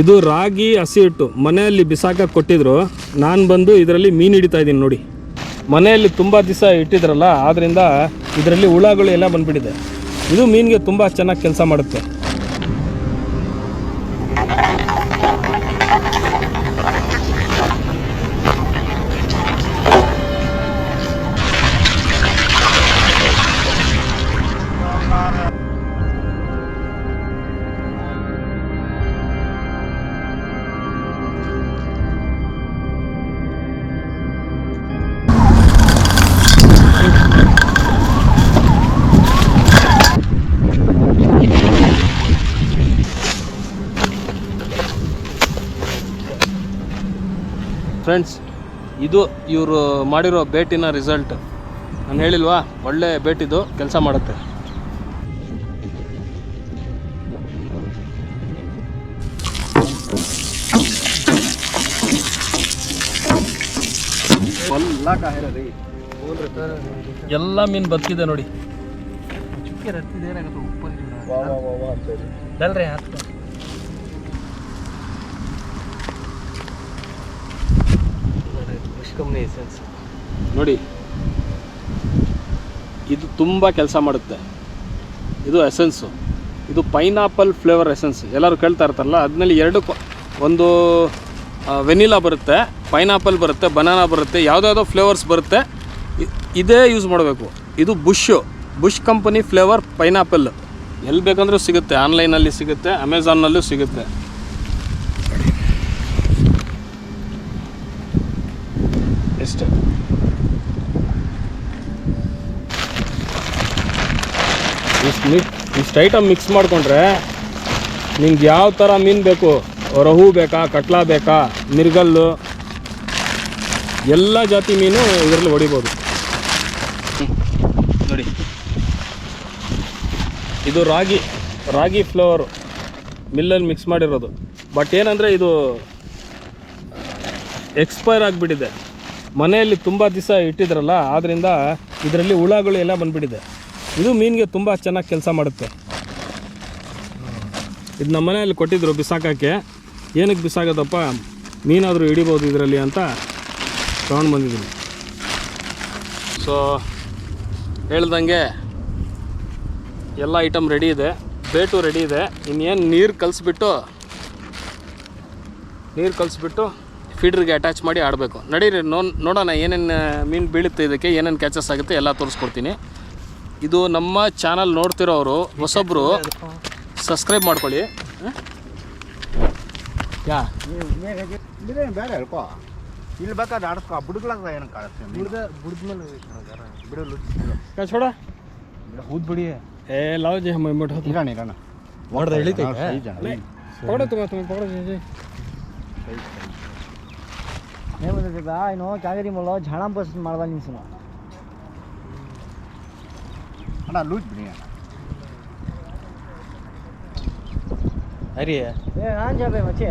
ಇದು ರಾಗಿ, ಹಸಿ ಹಿಟ್ಟು ಮನೆಯಲ್ಲಿ ಬಿಸಾಕ ಕೊಟ್ಟಿದ್ರು. ನಾನು ಬಂದು ಇದರಲ್ಲಿ ಮೀನು ಹಿಡಿತಾ ಇದ್ದೀನಿ ನೋಡಿ. ಮನೆಯಲ್ಲಿ ತುಂಬ ದಿವಸ ಇಟ್ಟಿದ್ರಲ್ಲ ಆದ್ದರಿಂದ ಇದರಲ್ಲಿ ಹುಳಗಳು ಎಲ್ಲ ಬಂದ್ಬಿಟ್ಟಿದೆ. ಇದು ಮೀನಿಗೆ ತುಂಬ ಚೆನ್ನಾಗಿ ಕೆಲಸ ಮಾಡುತ್ತೆ. ಫ್ರೆಂಡ್ಸ್ ಇದು ಇವರು ಮಾಡಿರೋ ಭೇಟಿನ ರಿಸಲ್ಟ್ ನಾನು ಹೇಳಿಲ್ವಾ? ಒಳ್ಳೆ ಭೇಟಿದು ಕೆಲಸ ಮಾಡುತ್ತೆ. ಎಲ್ಲ ಮೀನು ಬದುಕಿದೆ ನೋಡಿ. ನೋಡಿ, ಇದು ತುಂಬ ಕೆಲಸ ಮಾಡುತ್ತೆ. ಇದು ಎಸೆನ್ಸು ಇದು ಪೈನಾಪಲ್ ಫ್ಲೇವರ್ ಎಸೆನ್ಸ್ ಎಲ್ಲರೂ ಕೇಳ್ತಾ ಇರ್ತಾರಲ್ಲ, ಅದ್ರಲ್ಲಿ ಎರಡು ಒಂದು ವೆನಿಲಾ ಬರುತ್ತೆ ಪೈನಾಪಲ್ ಬರುತ್ತೆ ಬನಾನಾ ಬರುತ್ತೆ, ಯಾವುದ್ಯಾವುದೋ ಫ್ಲೇವರ್ಸ್ ಬರುತ್ತೆ. ಇದೇ ಯೂಸ್ ಮಾಡಬೇಕು. ಇದು bush bush company flavour pineapple ಎಲ್ಲಿ ಬೇಕಂದ್ರೂ ಸಿಗುತ್ತೆ ಆನ್ಲೈನಲ್ಲಿ ಸಿಗುತ್ತೆ ಅಮೆಝಾನ್ನಲ್ಲೂ ಸಿಗುತ್ತೆ. ಎಷ್ಟು ಇಷ್ಟು ಮಿ ಇಷ್ಟು ಐಟಮ್ ಮಿಕ್ಸ್ ಮಾಡಿಕೊಂಡ್ರೆ ನಿಮ್ಗೆ ಯಾವ ಥರ ಮೀನು ಬೇಕು? ರಹು ಬೇಕಾ ಕಟ್ಲಾ ಬೇಕಾ ಮಿರ್ಗಲ್ಲು? ಎಲ್ಲ ಜಾತಿ ಮೀನು ಇದರಲ್ಲಿ ಹೊಡಿಬೋದು. ನೋಡಿ. ಇದು ರಾಗಿ ರಾಗಿ ಫ್ಲವರ್ ಮಿಲ್ಲಲ್ಲಿ ಮಿಕ್ಸ್ ಮಾಡಿರೋದು. ಬಟ್ ಏನಂದರೆ ಇದು ಎಕ್ಸ್ಪೈರ್ ಆಗಿಬಿಟ್ಟಿದೆ. ಮನೆಯಲ್ಲಿ ತುಂಬ ದಿವಸ ಇಟ್ಟಿದ್ರಲ್ಲ ಆದ್ದರಿಂದ ಇದರಲ್ಲಿ ಹುಳಗಳು ಎಲ್ಲ ಬಂದುಬಿಟ್ಟಿದೆ. ಇದು ಮೀನಿಗೆ ತುಂಬ ಚೆನ್ನಾಗಿ ಕೆಲಸ ಮಾಡುತ್ತೆ. ಇದು ನಮ್ಮ ಮನೆಯಲ್ಲಿ ಕೊಟ್ಟಿದ್ದರು ಬಿಸಾಕಕ್ಕೆ. ಏನಕ್ಕೆ ಬಿಸಾಕೋದಪ್ಪ? ಮೀನಾದರೂ ಹಿಡಿಬೋದು ಇದರಲ್ಲಿ ಅಂತ ತೊಗೊಂಡು ಬಂದಿದ್ದೀನಿ ಸೊ ಹೇಳ್ದಂಗೆ ಎಲ್ಲ ಐಟಮ್ ರೆಡಿ ಇದೆ. ಬೇಟು ರೆಡಿ ಇದೆ. ಇನ್ನೇನು ನೀರು ಕಲಿಸ್ಬಿಟ್ಟು ನೀರು ಕಲಿಸ್ಬಿಟ್ಟು ಫೀಡ್ರಿಗೆ ಅಟ್ಯಾಚ್ ಮಾಡಿ ಆಡಬೇಕು. ನಡೀರಿ ನೋ ನೋಡೋಣ ಏನೇನು ಮೀನು ಬೀಳುತ್ತೆ ಇದಕ್ಕೆ ಏನೇನು ಕ್ಯಾಚಸ್ ಆಗುತ್ತೆ ಎಲ್ಲ ತೋರಿಸ್ಕೊಡ್ತೀನಿ. ಇದು ನಮ್ಮ ಚಾನಲ್ ನೋಡ್ತಿರೋರು ಹೊಸೊಬ್ಬರು ಸಬ್ಸ್ಕ್ರೈಬ್ ಮಾಡ್ಕೊಳ್ಳಿ. ಯಾ? ಇಲ್ಲಿ ಬೇಕಾದ್ರೆ ಹೇಳಿ ಬುಡಗ್ಲಾಗ ಏನು ಕಾಡುತ್ತೆ ಬುಡ್ದ ಬುಡ್ದ ಮೇಲೆ ಬಿಡಲು ಬಿಡಿ ಏ ಲವ್ ಜಿ ಹಮ್ಮ ಏನ್ ಏನು ಚಾಗರಿ ಮಲ್ಲ ಝಾಣ ಬಸ್ ಮಾಡ್ದ ನಿನ್ಸು ಅಣ್ಣ ಲೂಜ್ ಬಿಡಿ ಅರಿ. ಏ ನಾನು ಜಾಬೆ ಮಚ್ಚೆ.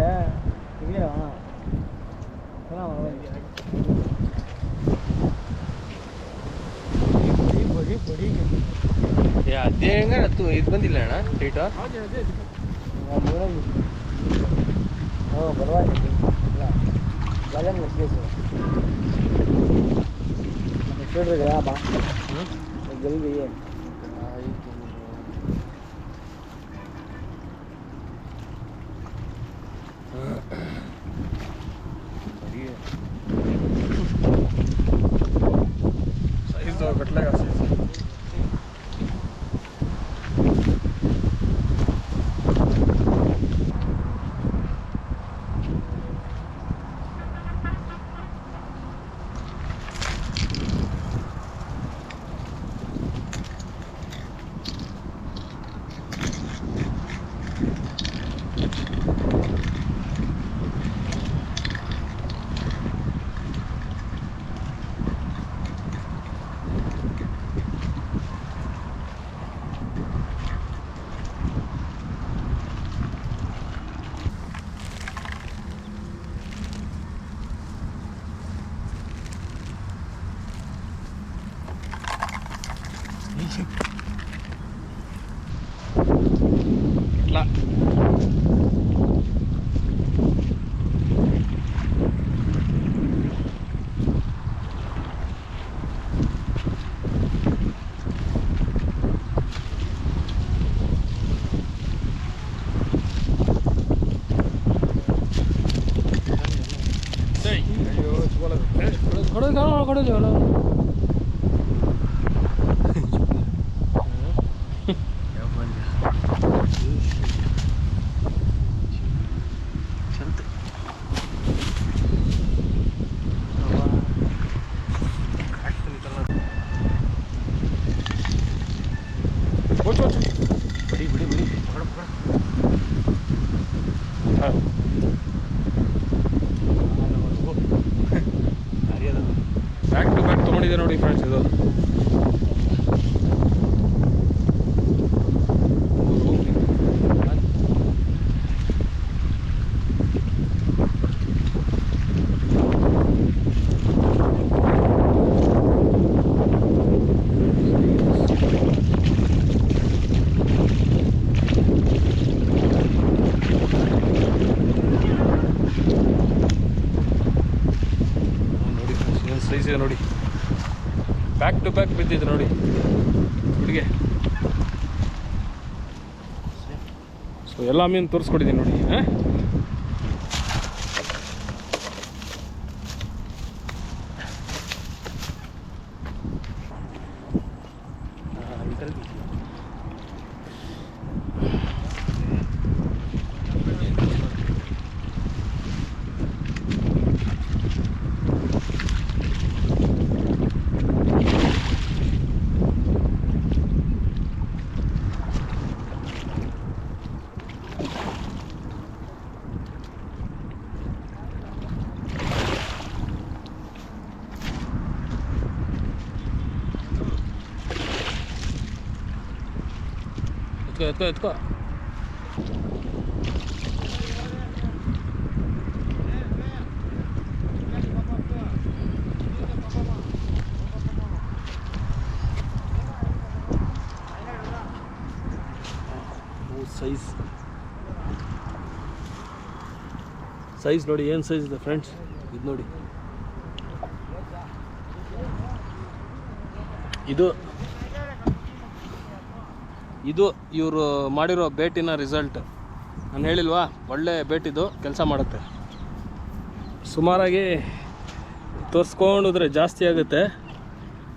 ಇಲ್ಲ ಅದೇ ಹೆಂಗು ಇದು ಬಂದಿಲ್ಲ ಅಣ್ಣ ಡೇಟ್ ಓ ಬರವಾಗಿ Wala mo siya sir. Nakasure rin ba? したこれからこれから。back ನೋಡಿ ಫ್ರೆಂಡ್ಸ್ ಇದು ನೋಡಿ ಏನು ಸೈಜ್ ಇದೆ ನೋಡಿ ಬ್ಯಾಕ್ ಬಿದ್ದಿದ್ರು ನೋಡಿ. ಹುಡುಗೆ. ಸೊ ಎಲ್ಲ ಮೀನು ತೋರಿಸ್ಕೊಟ್ಟಿದ್ದೀನಿ ನೋಡಿ ಹಾಂ? ಎತ್ಕೋ ಎತ್ಕೋ ಎತ್ಕೋ ಸೈಜ್ ಸೈಜ್ ನೋಡಿ ಏನು ಸೈಜ್ ಇದೆ ಫ್ರೆಂಡ್ಸ್ ಇದು ನೋಡಿ. ಇದು ಇದು ಇವರು ಮಾಡಿರೋ ಭೇಟಿನ ರಿಸಲ್ಟ್. ನಾನು ಹೇಳಿಲ್ವಾ? ಒಳ್ಳೆ ಭೇಟಿದು ಕೆಲಸ ಮಾಡುತ್ತೆ. ಸುಮಾರಾಗಿ ತೋರಿಸ್ಕೊಂಡಿದ್ರೆ ಜಾಸ್ತಿ ಆಗುತ್ತೆ.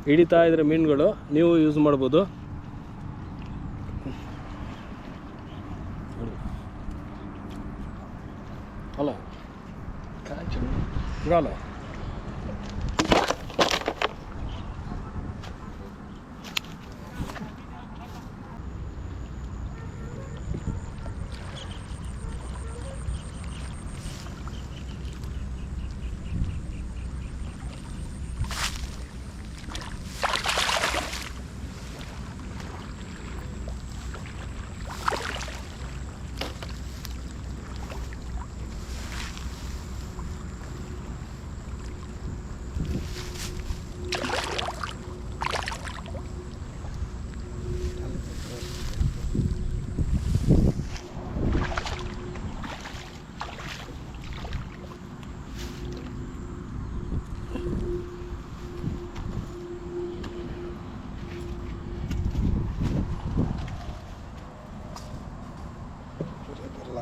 ಹಿಡಿತಾ ಇದ್ರೆ ಮೀನುಗಳು, ನೀವು ಯೂಸ್ ಮಾಡ್ಬೋದು. ಅಲ್ಲ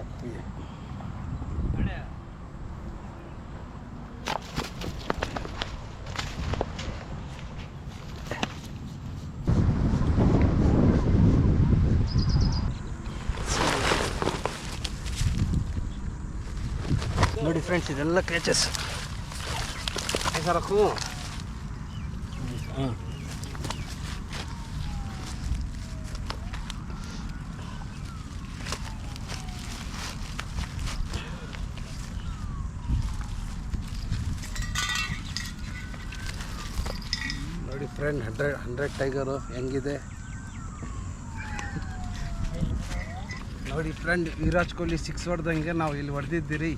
ಇರಲ್ಲ ನೋಡಿ ಫ್ರೆಂಡ್ಸ್ ಇದೆಲ್ಲ ಕ್ಯಾಚಸ್ ಸರಕು ಹಾಂ ನೋಡಿ ಫ್ರೆಂಡ್ ಹಂಡ್ರೆಡ್ ಹಂಡ್ರೆಡ್ ಟೈಗರು ಹೆಂಗಿದೆ? ನೋಡಿ ಫ್ರೆಂಡ್ ವಿರಾಟ್ ಕೊಹ್ಲಿ ಸಿಕ್ಸ್ ಹೊಡೆದಂಗೆ ನಾವು ಇಲ್ಲಿ ಹೊಡೆದಿದ್ದೀರಿ.